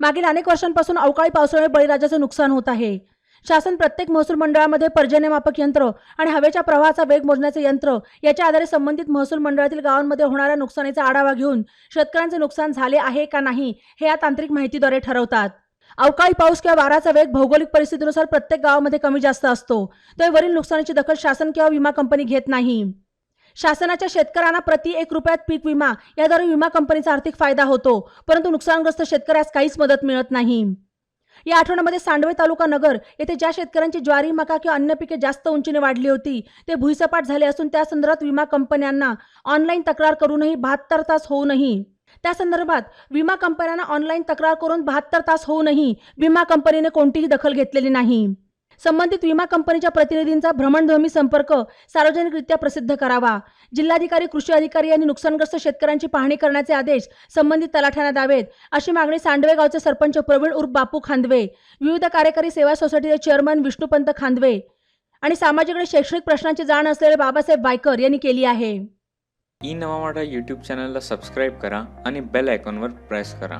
मागील अनेक वर्षांपासून अवकाळी पावसामुळे बळीराजाचं नुकसान होत आहे. शासन प्रत्येक महसूल मंडळामध्ये पर्जन्यमापक यंत्र आणि हवेच्या प्रवाहाचा वेग मोजण्याचे यंत्र याच्या आधारे संबंधित महसूल मंडळातील गावांमध्ये होणाऱ्या नुकसानीचा आढावा घेऊन शेतकऱ्यांचे नुकसान झाले आहे का नाही हे या तांत्रिक माहितीद्वारे ठरवतात. अवकाळी पाऊस किंवा वाराचा वेग भौगोलिक परिस्थितीनुसार प्रत्येक गावामध्ये कमी जास्त असतो. तर वरील नुकसानीची दखल शासन किंवा विमा कंपनी घेत नाही. शासनाच्या शेतकऱ्यांना प्रति एक रुपयात पीक विमा याद्वारे विमा कंपनीचा आर्थिक फायदा होतो परंतु नुकसानग्रस्त शेतकऱ्यास काहीच मदत मिळत नाही. या आठवड्यामध्ये सांडवे तालुका नगर येथे ज्या शेतकऱ्यांची ज्वारी मका किंवा अन्य पिके जास्त उंचीने वाढली होती ते भुईसपाट झाले असून त्या संदर्भात विमा कंपन्यांना ऑनलाईन तक्रार करूनही बहात्तर तास होऊनही त्या संदर्भात विमा कंपन्यांना ऑनलाईन तक्रार करून बहात्तर तास होऊनही विमा कंपनीने कोणतीही दखल घेतलेली नाही. संबंधित विमा कंपनीच्या प्रतिनिधींचा भ्रमणध्वमी संपर्क सार्वजनिकरित्या प्रसिद्ध करावा. जिल्हाधिकारी कृषी अधिकारी यांनी नुकसानग्रस्त शेतकऱ्यांची पाहणी करण्याचे आदेश संबंधित तलाठ्यांना द्यावेत अशी मागणी सांडवे गावचे सरपंच प्रवीण उर्फ बापू खांदवे विविध कार्यकारी सेवा सोसायटीचे चेअरमन विष्णुपंत खांदवे आणि सामाजिक आणि शैक्षणिक प्रश्नांची जाण असलेले बाबासाहेब बायकर यांनी केली आहे. ई नवा यूट्यूब चॅनलला सबस्क्राईब करा आणि बेल आयकॉनवर प्रेस करा.